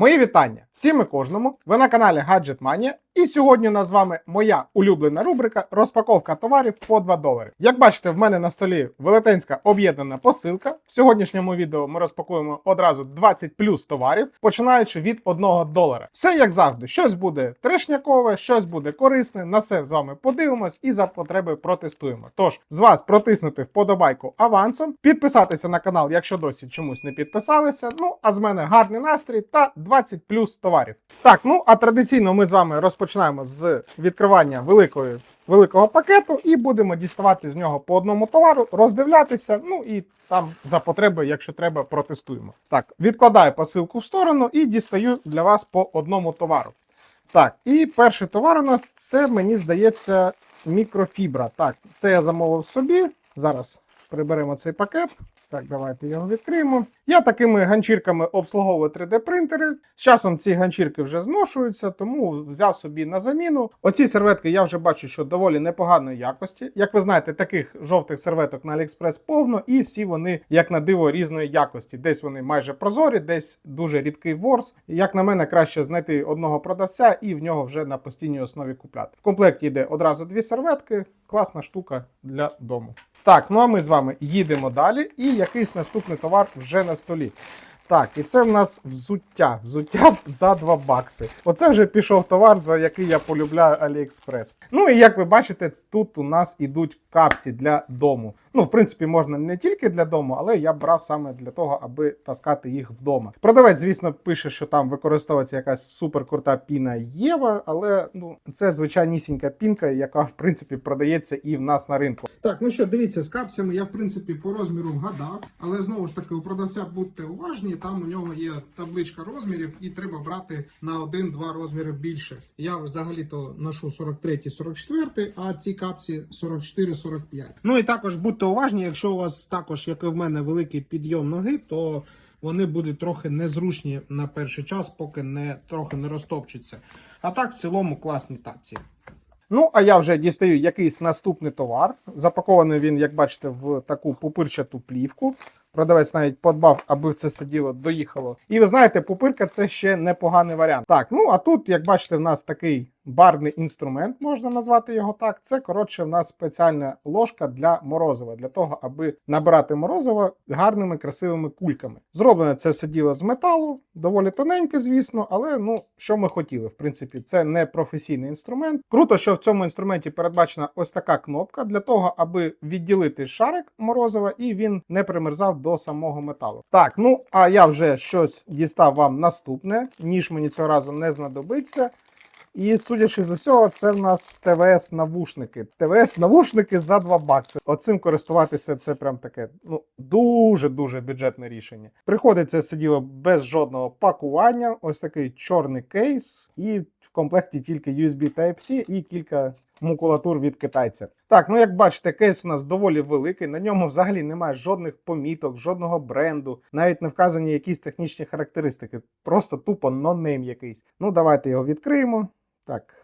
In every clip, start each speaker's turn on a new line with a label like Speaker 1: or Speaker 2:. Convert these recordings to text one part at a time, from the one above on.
Speaker 1: Мої вітання всім і кожному. Ви на каналі Gadget Mania. І сьогодні у нас з вами моя улюблена рубрика розпаковка товарів по 2 долари. Як бачите, в мене на столі велетенська об'єднана посилка. В сьогоднішньому відео ми розпакуємо одразу 20 плюс товарів, починаючи від 1 долара. Все як завжди, щось буде трешнякове, щось буде корисне. На все з вами подивимось і за потреби протестуємо. Тож з вас протиснути вподобайку авансом, підписатися на канал, якщо досі чомусь не підписалися. Ну а з мене гарний настрій та 20 плюс товарів. Так, ну а традиційно ми з вами розпочинаємо з відкривання великої. Великого пакету і будемо діставати з нього по одному товару, роздивлятися. Ну і там за потреби, якщо треба, протестуємо. Так, відкладаю посилку в сторону і дістаю для вас по одному товару. Так, і перший товар у нас це, мені здається, мікрофібра. Так, це я замовив собі. Зараз приберемо цей пакет. Так, давайте його відкриємо. Я такими ганчірками обслуговую 3D-принтери. З часом ці ганчірки вже зношуються, тому взяв собі на заміну. Оці серветки я вже бачу, що доволі непоганої якості. Як ви знаєте, таких жовтих серветок на AliExpress повно, і всі вони, як на диво, різної якості. Десь вони майже прозорі, десь дуже рідкий ворс. Як на мене, краще знайти одного продавця і в нього вже на постійній основі купляти. В комплекті йде одразу дві серветки. Класна штука для дому. Так, ну а ми з вами їдемо далі. І якийсь наступний товар вже на столі. Так, і це в нас взуття. Взуття за 2 бакси. Оце вже пішов товар, за який я полюбляю AliExpress. Ну і як ви бачите, тут у нас ідуть капці для дому. Ну, в принципі, можна не тільки для дому, але я брав саме для того, аби таскати їх вдома. Продавець, звісно, пише, що там використовується якась суперкрута піна Єва, але ну це звичайнісінька пінка, яка в принципі продається і в нас на ринку. Так, ну що, дивіться, з капцями я в принципі по розміру вгадав, але знову ж таки у продавця будьте уважні, там у нього є табличка розмірів, і треба брати на один-два розміри більше. Я взагалі-то ношу 43-44, а ці капці 44-45. Ну і також будьте уважні, якщо у вас також, як і в мене, великий підйом ноги, то вони будуть трохи незручні на перший час, поки не трохи не розтопчуться. А так, в цілому, класні тапці. Ну, а я вже дістаю якийсь наступний товар. Запакований він, як бачите, в таку пупирчату плівку. Продавець навіть подбав, аби це сиділо, доїхало. І ви знаєте, пупирка це ще непоганий варіант. Так, ну а тут, як бачите, в нас такий барний інструмент, можна назвати його так. Це коротше, в нас спеціальна ложка для морозива, для того, аби набирати морозиво гарними красивими кульками. Зроблене це все діло з металу, доволі тоненьке, звісно, але ну що ми хотіли. В принципі, це не професійний інструмент. Круто, що в цьому інструменті передбачена ось така кнопка для того, аби відділити шарик морозива, і він не примерзав до самого металу. Так, ну а я вже щось дістав вам наступне, ніж мені цього разу не знадобиться. І судячи з усього, це в нас ТВС-навушники. ТВС-навушники за 2 бакси. Оцим користуватися це прям таке ну дуже-дуже бюджетне рішення. Приходить це все діло без жодного пакування. Ось такий чорний кейс, і в комплекті тільки USB Type-C і кілька макулатур від китайця. Так, ну як бачите, кейс у нас доволі великий. На ньому взагалі немає жодних поміток, жодного бренду, навіть не вказані якісь технічні характеристики. Просто тупо нонейм якийсь. Ну, давайте його відкриємо. Так.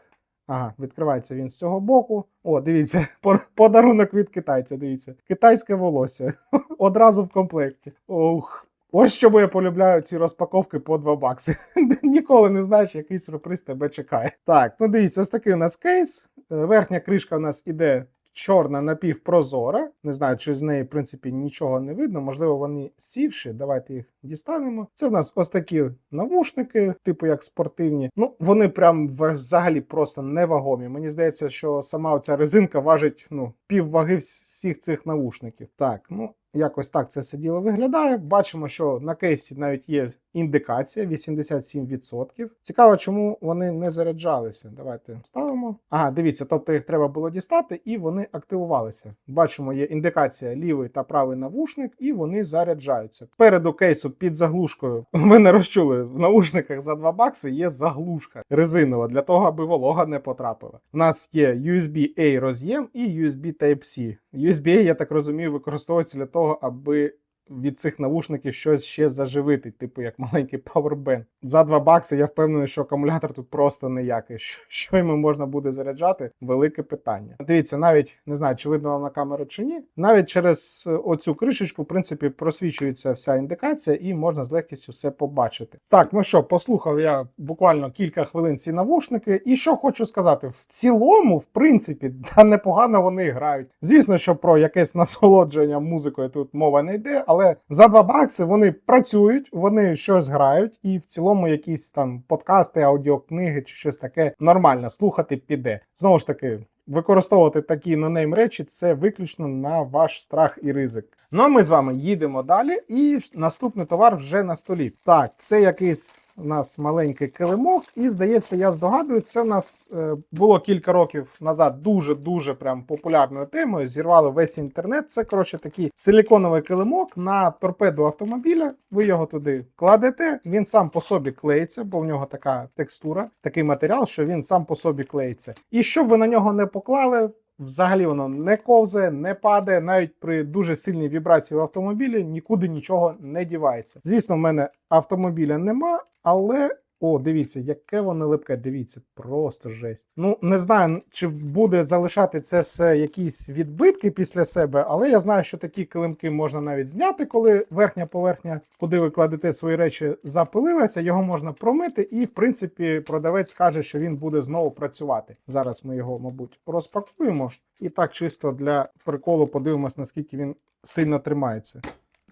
Speaker 1: Ага, відкривається він з цього боку. О, дивіться, по- подарунок від китайця. Дивіться, китайське волосся. Одразу в комплекті. Ох. Ось чому я полюбляю ці розпаковки по 2 бакси. Ніколи не знаєш, який сюрприз тебе чекає. Так, ну дивіться, ось такий у нас кейс. Е, Верхня кришка у нас іде чорна напівпрозора. Не знаю, чи з неї, в принципі, нічого не видно. Можливо, вони сівші. Давайте їх дістанемо. Це в нас ось такі навушники, типу як спортивні. Ну, вони прям взагалі просто невагомі. Мені здається, що сама оця резинка важить ну, пів ваги всіх цих навушників. Так, ну. Якось так це все діло виглядає. Бачимо, що на кейсі навіть є індикація 87%. Цікаво, чому вони не заряджалися. Давайте ставимо. Ага, дивіться, тобто їх треба було дістати, і вони активувалися. Бачимо, є індикація лівий та правий навушник, і вони заряджаються. Переду кейсу під заглушкою. Ви не розчули, в наушниках за 2 бакси є заглушка резинова для того, аби волога не потрапила. У нас є USB-A роз'єм і USB Type-C. USB, я так розумію, використовується для того, аби від цих навушників щось ще заживити, типу як маленький павербенк. За 2 бакси я впевнений, що акумулятор тут просто ніякий. Що, що йому можна буде заряджати? Велике питання. Дивіться, навіть не знаю, чи видно вам на камеру чи ні. Навіть через е, оцю кришечку, в принципі, просвічується вся індикація, і можна з легкістю все побачити. Так, ну що, послухав я буквально кілька хвилин ці навушники, і що хочу сказати, в цілому, в принципі, та непогано вони грають. Звісно, що про якесь насолодження музикою тут мова не йде, але за 2 бакси вони працюють, вони щось грають, і в цілому якісь там подкасти, аудіокниги чи щось таке нормально слухати піде. Знову ж таки. Використовувати такі нонейм речі це виключно на ваш страх і ризик. Ну а ми з вами їдемо далі, і наступний товар вже на столі. Так, це якийсь у нас маленький килимок, і здається, я здогадуюсь, це у нас е, було кілька років назад дуже-дуже прям популярною темою. Зірвало весь інтернет. Це коротше такий силіконовий килимок на торпеду автомобіля. Ви його туди кладете. Він сам по собі клеїться, бо в нього така текстура, такий матеріал, що він сам по собі клеїться. І щоб ви на нього не поклали. Взагалі воно не ковзає, не падає, навіть при дуже сильній вібрації в автомобілі нікуди нічого не дівається. Звісно, в мене автомобіля нема, але. О, дивіться, яке воно липке, дивіться, просто жесть. Ну, не знаю, чи буде залишати це все якісь відбитки після себе, але я знаю, що такі килимки можна навіть зняти, коли верхня поверхня, куди ви кладете свої речі, запилилася, його можна промити, і, в принципі, продавець каже, що він буде знову працювати. Зараз ми його, мабуть, розпакуємо і так чисто для приколу подивимось, наскільки він сильно тримається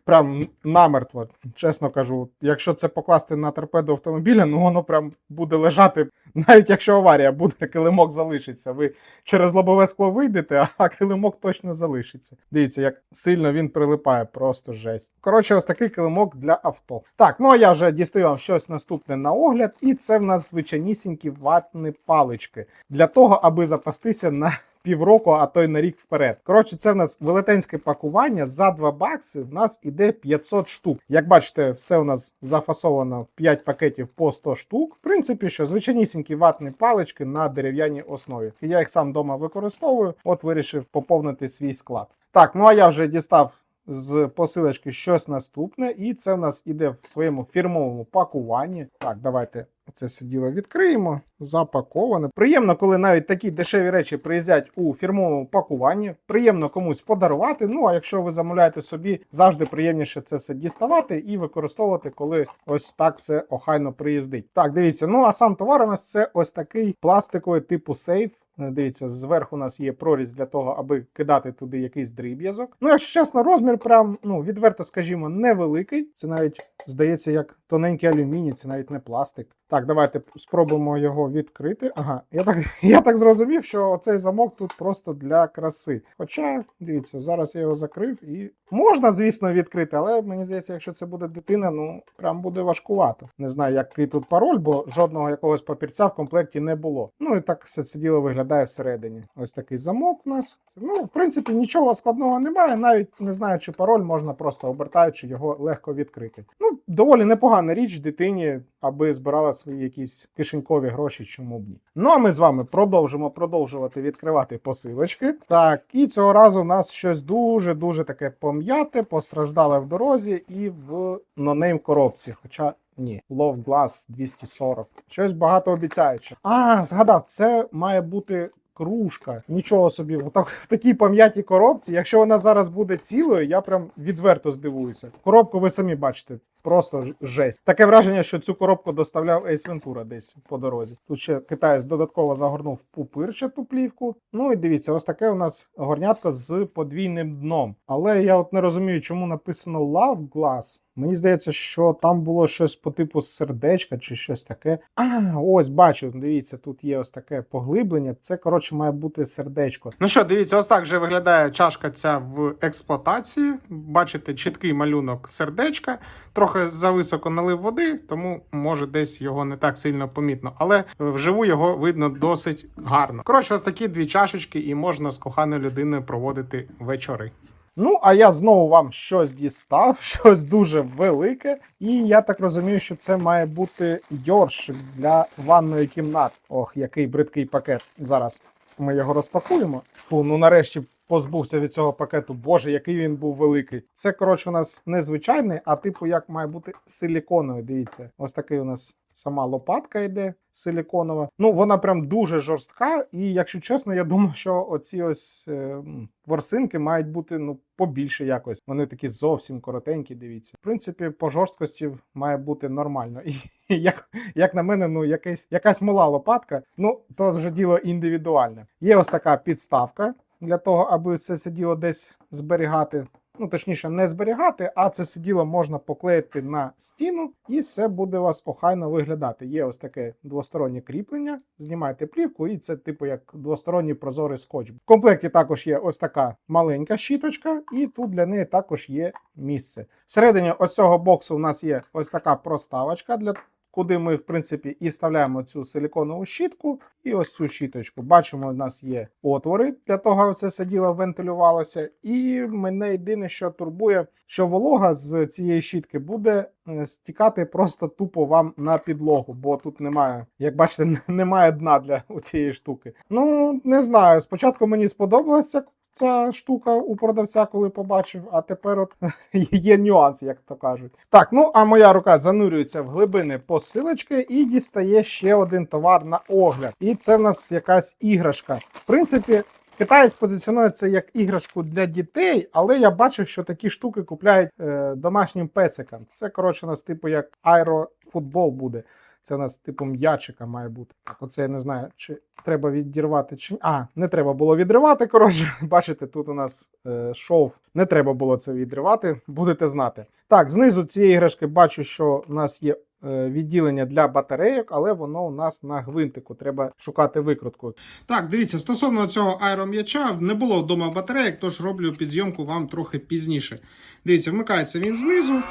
Speaker 1: прям намертво, чесно кажу. Якщо це покласти на торпеду автомобіля, ну воно прям буде лежати, навіть якщо аварія буде, килимок залишиться. Ви через лобове скло вийдете, а килимок точно залишиться. Дивіться, як сильно він прилипає, просто жесть. Коротше, ось такий килимок для авто. Так, ну а я вже дістаю вам щось наступне на огляд, і це в нас звичайнісінькі ватні палички для того, аби запастися на півроку, а то й на рік вперед. Коротше, це в нас велетенське пакування. За 2 бакси в нас іде 500 штук. Як бачите, все у нас зафасовано 5 пакетів по 100 штук. В принципі, що звичайнісінькі ватні палички на дерев'яній основі. Я їх сам вдома використовую, от вирішив поповнити свій склад. Так, ну а я вже дістав. З посилочки щось наступне, і це в нас іде в своєму фірмовому пакуванні. Так, давайте це все діло відкриємо. Запаковане. Приємно, коли навіть такі дешеві речі приїздять у фірмовому пакуванні. Приємно комусь подарувати. Ну а якщо ви замовляєте собі, завжди приємніше це все діставати і використовувати, коли ось так все охайно приїздить. Так, дивіться. Ну а сам товар у нас це ось такий пластиковий типу сейф. Дивіться, зверху у нас є прорізь для того, аби кидати туди якийсь дріб'язок. Ну, якщо чесно, розмір прям, ну, відверто скажімо, невеликий. Це навіть здається як тоненький алюміній, це навіть не пластик. Так, давайте спробуємо його відкрити. Ага, я так я так зрозумів, що цей замок тут просто для краси. Хоча, дивіться, зараз я його закрив і можна, звісно, відкрити, але мені здається, якщо це буде дитина, ну прям буде важкувато. Не знаю, який тут пароль, бо жодного якогось папірця в комплекті не було. Ну і так все це діло виглядає всередині. Ось такий замок у нас. Ну, в принципі, нічого складного немає. Навіть не знаю, чи пароль можна просто обертаючи його легко відкрити. Ну, доволі непогана річ дитині, аби збирала свої якісь кишенькові гроші, чому б ні. Ну а ми з вами продовжимо продовжувати відкривати посилочки. Так, і цього разу в нас щось дуже-дуже таке пом'яте, постраждале в дорозі і в нонейм коробці. Хоча. Ні, Love Glass 240. Щось багато обіцяюче. А, згадав, це має бути кружка. Нічого собі, отак, в такій пам'ятій коробці. Якщо вона зараз буде цілою, я прям відверто здивуюся. Коробку ви самі бачите. Просто жесть. Таке враження, що цю коробку доставляв Ейс Вентура десь по дорозі. Тут ще китаєць додатково загорнув пупирчату плівку. Ну і дивіться, ось таке у нас горнятко з подвійним дном. Але я от не розумію, чому написано Love Glass. Мені здається, що там було щось по типу сердечка чи щось таке. А, ось бачу. Дивіться, тут є ось таке поглиблення. Це коротше має бути сердечко. Ну що, дивіться, ось так вже виглядає чашка ця в експлуатації. Бачите, чіткий малюнок сердечка. Трохи зависоко налив води, тому може десь його не так сильно помітно. Але вживу його видно досить гарно. Коротше, ось такі дві чашечки, і можна з коханою людиною проводити вечори. Ну, а я знову вам щось дістав, щось дуже велике. І я так розумію, що це має бути йоршик для ванної кімнати. Ох, який бридкий пакет. Зараз ми його розпакуємо. Фу, ну нарешті позбувся від цього пакету. Боже, який він був великий. Це, коротше, у нас не звичайний, а типу як має бути силіконовий. Дивіться, ось такий у нас сама лопатка йде силіконова. Ну, вона прям дуже жорстка, і якщо чесно, я думаю, що оці ось е, ворсинки мають бути ну побільше якось. Вони такі зовсім коротенькі. Дивіться. В принципі, по жорсткості має бути нормально. І як, як на мене, ну якась, якась мала лопатка, ну то вже діло індивідуальне. Є ось така підставка для того, аби це сиділо десь зберігати. Ну, точніше, не зберігати, а це сиділо можна поклеїти на стіну, і все буде у вас охайно виглядати. Є ось таке двостороннє кріплення, знімаєте плівку, і це типу як двосторонній прозорий скотч. В комплекті також є ось така маленька щіточка, і тут для неї також є місце. Всередині ось цього боксу у нас є ось така проставочка для. Куди ми, в принципі, і вставляємо цю силіконову щітку і ось цю щіточку. Бачимо, у нас є отвори для того, аби це все діло вентилювалося. І мене єдине, що турбує, що волога з цієї щітки буде е, стікати просто тупо вам на підлогу, бо тут немає, як бачите, немає дна для цієї штуки. Ну, не знаю. Спочатку мені сподобалася ця штука у продавця, коли побачив, а тепер от є нюанси, як то кажуть. Так, ну а моя рука занурюється в глибини посилочки і дістає ще один товар на огляд. І це в нас якась іграшка. В принципі. Китаєць позиціонує це як іграшку для дітей, але я бачив, що такі штуки купляють е, домашнім песикам. Це коротше у нас типу як аерофутбол буде. Це у нас типу м'ячика має бути. Так, оце я не знаю, чи треба відірвати, чи. А, не треба було відривати. Коротше, бачите, тут у нас е, шов. Не треба було це відривати, будете знати. Так, знизу цієї іграшки бачу, що у нас є е, відділення для батарейок, але воно у нас на гвинтику. Треба шукати викрутку. Так, дивіться, стосовно цього аером'яча, не було вдома батарейок, тож роблю підйомку вам трохи пізніше. Дивіться, вмикається він знизу.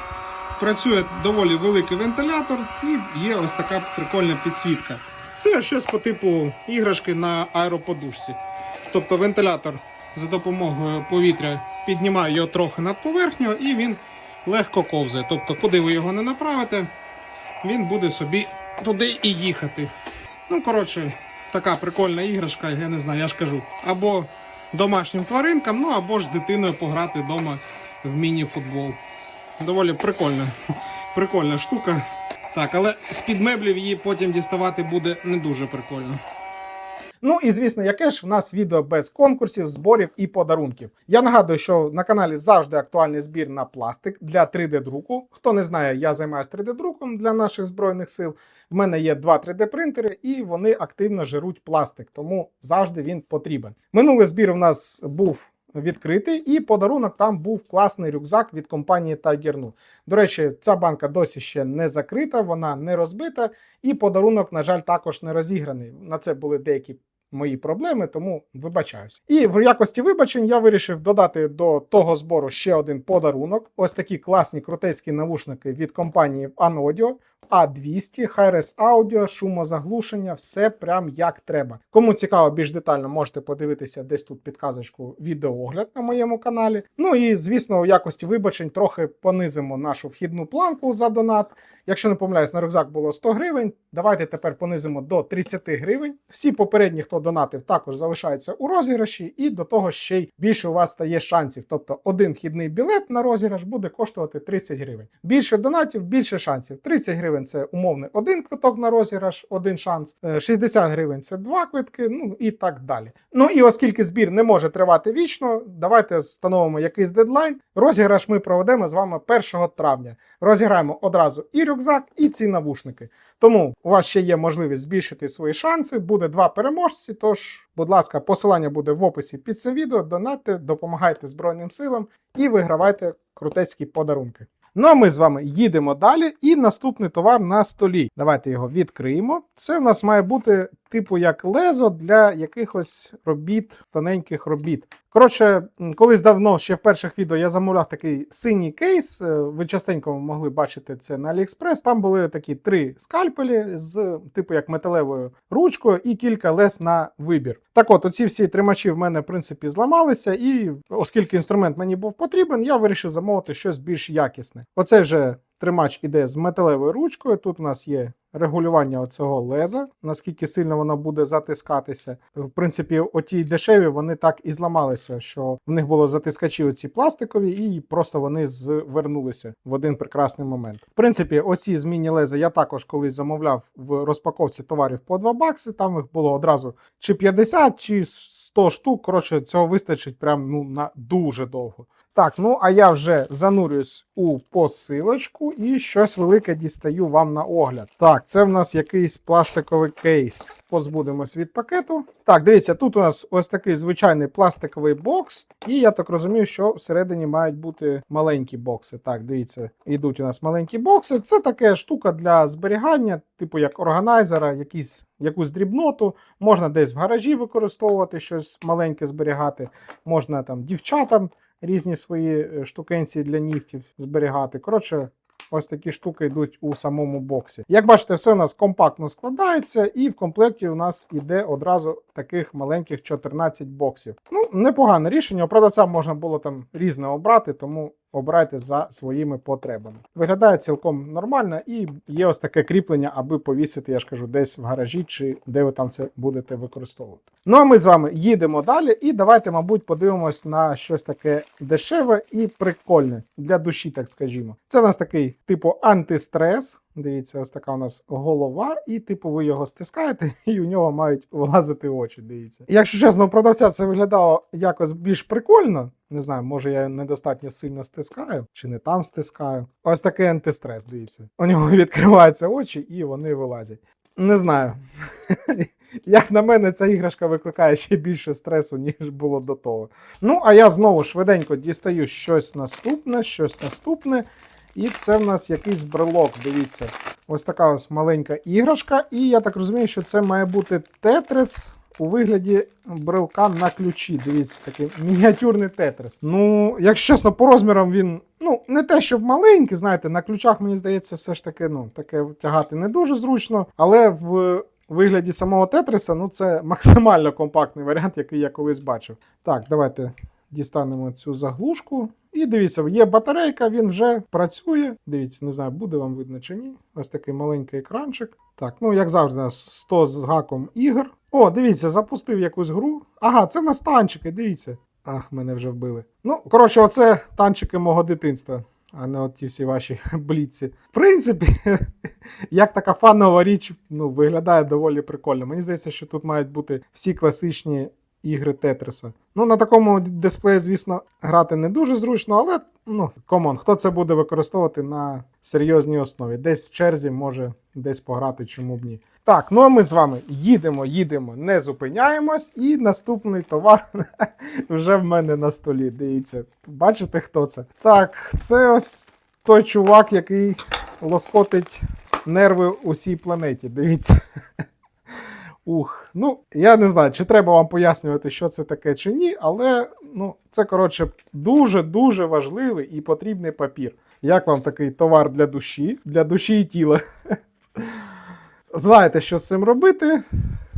Speaker 1: Працює доволі великий вентилятор і є ось така прикольна підсвітка. Це щось по типу іграшки на аероподушці. Тобто вентилятор за допомогою повітря піднімає його трохи над поверхню і він легко ковзає. Тобто, куди ви його не направите, він буде собі туди і їхати. Ну, коротше, така прикольна іграшка, я не знаю, я ж кажу. Або домашнім тваринкам, ну або ж з дитиною пограти вдома в міні-футбол. Доволі прикольна, прикольна штука. Так, але з-під меблів її потім діставати буде не дуже прикольно. Ну і звісно, яке ж в нас відео без конкурсів, зборів і подарунків. Я нагадую, що на каналі завжди актуальний збір на пластик для 3D-друку. Хто не знає, я займаюся 3D-друком для наших збройних сил. В мене є два 3D-принтери, і вони активно жируть пластик, тому завжди він потрібен. Минулий збір у нас був. Відкритий, і подарунок там був класний рюкзак від компанії Tiger Nu. До речі, ця банка досі ще не закрита, вона не розбита, і подарунок, на жаль, також не розіграний. На це були деякі мої проблеми, тому вибачаюсь. І в якості вибачень я вирішив додати до того збору ще один подарунок. Ось такі класні крутецькі навушники від компанії Anodio. А200, Hi-Res Audio, шумозаглушення, все прям як треба. Кому цікаво більш детально, можете подивитися десь тут підказочку відеоогляд на моєму каналі. Ну і звісно, у якості вибачень трохи понизимо нашу вхідну планку за донат. Якщо не помиляюсь, на рюкзак було 100 гривень. Давайте тепер понизимо до 30 гривень. Всі попередні, хто донатив, також залишаються у розіграші, і до того ще й більше у вас стає шансів. Тобто один вхідний білет на розіграш буде коштувати 30 гривень. Більше донатів, більше шансів. 30 гривень це умовний один квиток на розіграш, один шанс. Е, 60 гривень це два квитки, ну і так далі. Ну і оскільки збір не може тривати вічно, давайте встановимо якийсь дедлайн. Розіграш ми проведемо з вами 1 травня. Розіграємо одразу і рюкзак, і ці навушники. Тому у вас ще є можливість збільшити свої шанси. Буде два переможці. Тож, будь ласка, посилання буде в описі під цим відео. Донатьте, допомагайте Збройним силам і вигравайте крутецькі подарунки. Ну а ми з вами їдемо далі. І наступний товар на столі. Давайте його відкриємо. Це в нас має бути типу як лезо для якихось робіт, тоненьких робіт. Коротше, колись давно, ще в перших відео, я замовляв такий синій кейс. е, Ви частенько могли бачити це на AliExpress. Там були такі три скальпелі з типу як металевою ручкою і кілька лез на вибір. Так от, оці всі тримачі в мене, в принципі, зламалися, і оскільки інструмент мені був потрібен, я вирішив замовити щось більш якісне. Оцей вже тримач іде з металевою ручкою. Тут у нас є регулювання оцього леза, наскільки сильно воно буде затискатися. В принципі, оті дешеві вони так і зламалися, що в них було затискачі оці пластикові, і просто вони звернулися в один прекрасний момент. В принципі, оці змінні леза я також колись замовляв в розпаковці товарів по 2 бакси. Там їх було одразу чи 50, чи 100 штук. Коротше, цього вистачить прям ну на дуже довго. Так, ну а я вже занурююсь у посилочку і щось велике дістаю вам на огляд. Так, це в нас якийсь пластиковий кейс. Позбудемось від пакету. Так, дивіться, тут у нас ось такий звичайний пластиковий бокс, і я так розумію, що всередині мають бути маленькі бокси. Так, дивіться, йдуть у нас маленькі бокси. Це така штука для зберігання, типу як органайзера, якісь, якусь дрібноту. Можна десь в гаражі використовувати щось маленьке зберігати, можна там дівчатам різні свої штукенці штукенції для нігтів зберігати. Коротше, ось такі штуки йдуть у самому боксі. Як бачите, все у нас компактно складається, і в комплекті у нас іде одразу таких маленьких 14 боксів. Ну, непогане рішення. У продавця можна було там різне обрати, тому обирайте за своїми потребами. Виглядає цілком нормально і є ось таке кріплення, аби повісити, я ж кажу, десь в гаражі чи де ви там це будете використовувати. Ну а ми з вами їдемо далі, і давайте, мабуть, подивимось на щось таке дешеве і прикольне для душі, так скажімо. Це у нас такий типу антистрес. Дивіться, ось така у нас голова, і типу ви його стискаєте, і у нього мають влазити очі. Дивіться. Якщо чесно, у продавця це виглядало якось більш прикольно. Не знаю, може я недостатньо сильно стискаю, чи не там стискаю. Ось такий антистрес, дивіться. У нього відкриваються очі і вони вилазять. Не знаю. Як на мене, ця іграшка викликає ще більше стресу, ніж було до того. Ну, а я знову швиденько дістаю щось наступне, щось наступне. І це в нас якийсь брелок, дивіться. Ось така ось маленька іграшка. І я так розумію, що це має бути тетрис у вигляді брелка на ключі. Дивіться, такий мініатюрний тетрис. Ну, якщо чесно, по розмірам він ну, не те, щоб маленький, знаєте, на ключах, мені здається, все ж таки ну, таке тягати не дуже зручно, але в. Вигляді самого Тетриса, ну це максимально компактний варіант, який я колись бачив. Так, давайте дістанемо цю заглушку. І дивіться, є батарейка, він вже працює. Дивіться, не знаю, буде вам видно чи ні. Ось такий маленький екранчик. Так, ну як завжди, у нас 100 з гаком ігор. О, дивіться, запустив якусь гру. Ага, це нас танчики, дивіться. Ах, мене вже вбили. Ну, коротше, оце танчики мого дитинства. А не от ті всі ваші бліці. В принципі, як така фанова річ, ну, виглядає доволі прикольно. Мені здається, що тут мають бути всі класичні ігри Тетриса. Ну, на такому дисплеї, звісно, грати не дуже зручно, але ну, комон, хто це буде використовувати на серйозній основі? Десь в черзі може десь пограти, чому б ні. Так, ну а ми з вами їдемо, їдемо, не зупиняємось, і наступний товар вже в мене на столі. Дивіться, бачите, хто це? Так, це ось той чувак, який лоскотить нерви усій планеті. Дивіться. Ух, ну я не знаю, чи треба вам пояснювати, що це таке чи ні, але ну, це, коротше, дуже-дуже важливий і потрібний папір. Як вам такий товар для душі, для душі і тіла? Знаєте, що з цим робити?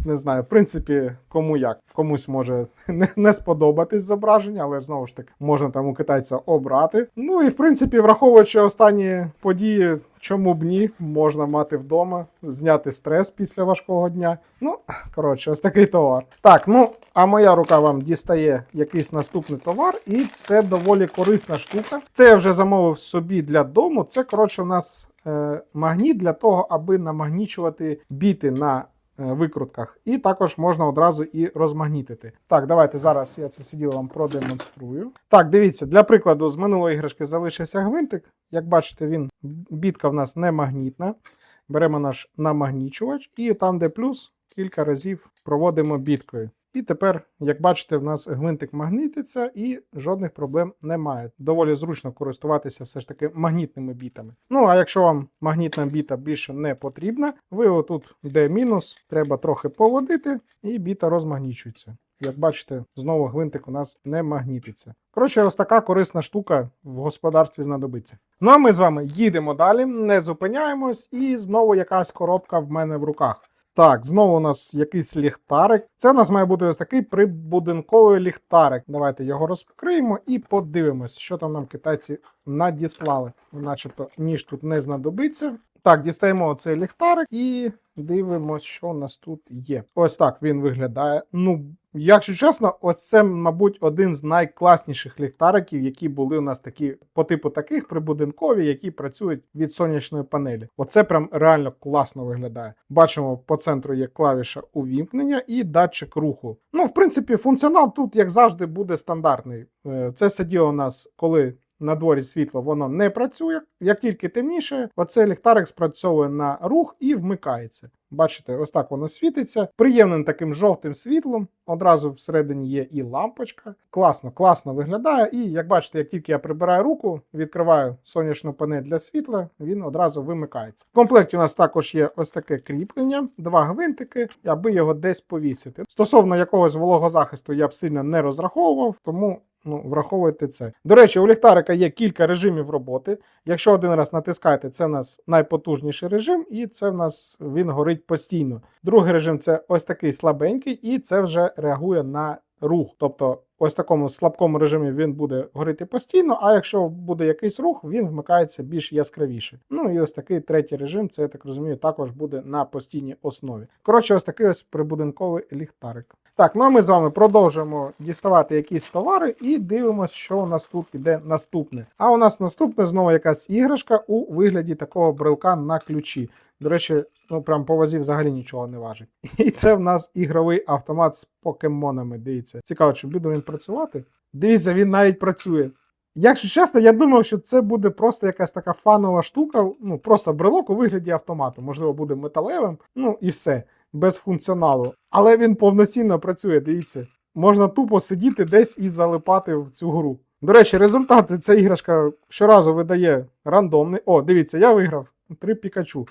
Speaker 1: Не знаю, в принципі, кому як. Комусь може не, не сподобатись зображення, але знову ж таки можна там у китайця обрати. Ну і в принципі, враховуючи останні події, чому б ні, можна мати вдома, зняти стрес після важкого дня. Ну, коротше, ось такий товар. Так, ну а моя рука вам дістає якийсь наступний товар, і це доволі корисна штука. Це я вже замовив собі для дому. Це коротше у нас е, магніт для того, аби намагнічувати біти на викрутках. І також можна одразу і розмагнітити. Так, давайте зараз я це сиділо вам продемонструю. Так, дивіться, для прикладу, з минулої іграшки залишився гвинтик. Як бачите, він бітка в нас не магнітна. Беремо наш намагнічувач, і там, де плюс, кілька разів проводимо біткою. І тепер, як бачите, в нас гвинтик магнітиться і жодних проблем немає. Доволі зручно користуватися все ж таки магнітними бітами. Ну а якщо вам магнітна біта більше не потрібна, ви отут, де мінус, треба трохи поводити, і біта розмагнічується. Як бачите, знову гвинтик у нас не магнітиться. Коротше, ось така корисна штука в господарстві знадобиться. Ну а ми з вами їдемо далі, не зупиняємось, і знову якась коробка в мене в руках. Так, знову у нас якийсь ліхтарик. Це у нас має бути ось такий прибудинковий ліхтарик. Давайте його розкриємо і подивимось, що там нам китайці надіслали. Начебто ніж тут не знадобиться. Так, дістаємо цей ліхтарик і дивимось, що у нас тут є. Ось так він виглядає. Ну, якщо чесно, ось це, мабуть, один з найкласніших ліхтариків, які були у нас такі по типу таких прибудинкові, які працюють від сонячної панелі. Оце прям реально класно виглядає. Бачимо, по центру є клавіша увімкнення і датчик руху. Ну, в принципі, функціонал тут, як завжди, буде стандартний. Е, Це сиділо у нас, коли на дворі світло воно не працює. Як тільки темніше, оцей ліхтарик спрацьовує на рух і вмикається. Бачите, ось так воно світиться. Приємним таким жовтим світлом. Одразу всередині є і лампочка. Класно, класно виглядає. І як бачите, як тільки я прибираю руку, відкриваю сонячну панель для світла, він одразу вимикається. В комплекті у нас також є ось таке кріплення, два гвинтики, аби його десь повісити. Стосовно якогось вологозахисту я б сильно не розраховував, тому. Ну, враховуйте це. До речі, у ліхтарика є кілька режимів роботи. Якщо один раз натискаєте, це в нас найпотужніший режим, і це в нас він горить постійно. Другий режим це ось такий слабенький, і це вже реагує на рух. Тобто, ось такому слабкому режимі він буде горіти постійно, а якщо буде якийсь рух, він вмикається більш яскравіше. Ну і ось такий третій режим, це я так розумію, також буде на постійній основі. Коротше, ось такий ось прибудинковий ліхтарик. Так, ну а ми з вами продовжуємо діставати якісь товари і дивимося, що у нас тут іде наступне. А у нас наступне знову якась іграшка у вигляді такого брелка на ключі. До речі, ну прям по вазі взагалі нічого не важить. І це в нас ігровий автомат з покемонами. Дивіться. Цікаво, чи буде він працювати? Дивіться, він навіть працює. Якщо чесно, я думав, що це буде просто якась така фанова штука, ну просто брелок у вигляді автомату. Можливо, буде металевим, ну і все, без функціоналу. Але він повноцінно працює, дивіться. Можна тупо сидіти десь і залипати в цю гру. До речі, результати ця іграшка щоразу видає рандомний. О, дивіться, я виграв три Пікачу.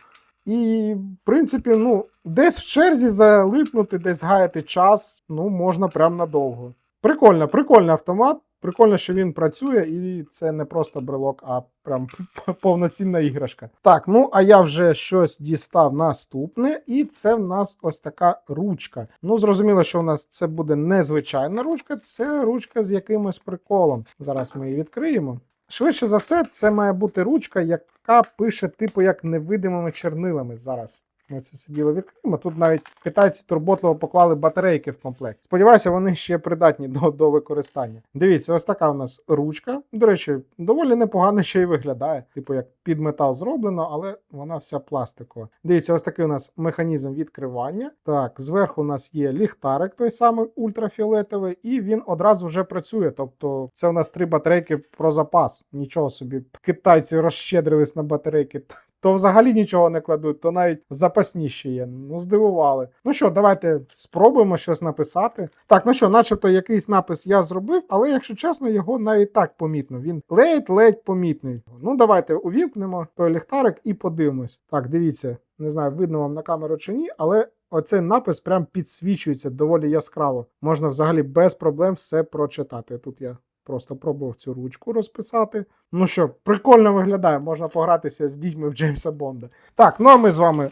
Speaker 1: І, в принципі, ну, десь в черзі залипнути, десь гаяти час, ну, можна прям надовго. Прикольно, прикольний автомат. Прикольно, що він працює, і це не просто брелок, а прям повноцінна іграшка. Так, ну а я вже щось дістав наступне, і це в нас ось така ручка. Ну, зрозуміло, що у нас це буде незвичайна ручка, це ручка з якимось приколом. Зараз ми її відкриємо. Швидше за все, це має бути ручка, яка пише, типу, як невидимими чернилами. Зараз ми це все діло відкриємо. Тут навіть китайці турботливо поклали батарейки в комплект. Сподіваюся, вони ще придатні до, до використання. Дивіться, ось така у нас ручка. До речі, доволі непогано ще й виглядає. Типу, як під метал зроблено, але вона вся пластикова. Дивіться, ось такий у нас механізм відкривання. Так, зверху у нас є ліхтарик, той самий ультрафіолетовий, і він одразу вже працює. Тобто, це у нас три батарейки про запас. Нічого собі, китайці розщедрились на батарейки. То взагалі нічого не кладуть, то навіть запасні ще є. Ну, здивували. Ну що, давайте спробуємо щось написати. Так, ну що, начебто якийсь напис я зробив, але якщо чесно, його навіть так помітно. Він ледь-ледь помітний. Ну, давайте увімкнемо той ліхтарик і подивимось. Так, дивіться, не знаю, видно вам на камеру чи ні, але оцей напис прям підсвічується доволі яскраво. Можна взагалі без проблем все прочитати. Тут я Просто пробував цю ручку розписати. Ну що, прикольно виглядає, можна погратися з дітьми в Джеймса Бонда. Так, ну а ми з вами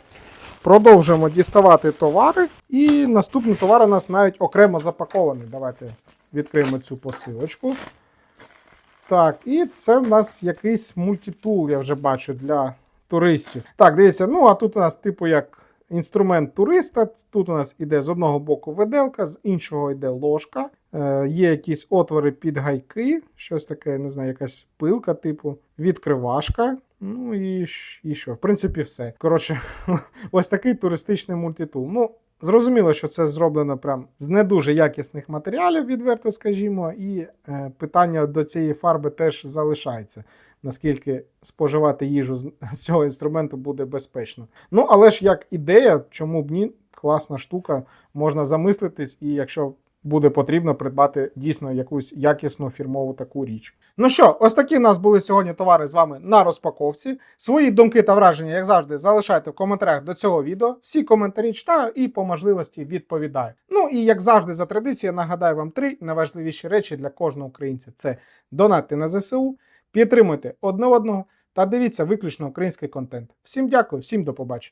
Speaker 1: продовжуємо діставати товари. І наступний товар у нас навіть окремо запакований. Давайте відкриємо цю посилочку. Так, і це в нас якийсь мультитул, я вже бачу, для туристів. Так, дивіться, ну а тут у нас, типу, як інструмент туриста. Тут у нас іде з одного боку виделка, з іншого йде ложка. Е, є якісь отвори під гайки, щось таке, не знаю, якась пилка, типу, відкривашка. Ну і, і що? В принципі, все. Коротше, ось такий туристичний мультитул. Ну, зрозуміло, що це зроблено прям з не дуже якісних матеріалів, відверто скажімо, і е, питання до цієї фарби теж залишається. Наскільки споживати їжу з з цього інструменту буде безпечно. Ну, але ж як ідея, чому б ні, класна штука, можна замислитись, і якщо буде потрібно придбати дійсно якусь якісну фірмову таку річ. Ну що, ось такі в нас були сьогодні товари з вами на розпаковці. Свої думки та враження, як завжди, залишайте в коментарях до цього відео. Всі коментарі читаю і по можливості відповідаю. Ну і як завжди, за традицією, нагадаю вам три найважливіші речі для кожного українця: це донати на ЗСУ, підтримуйте одне одного та дивіться виключно український контент. Всім дякую, всім до побачення.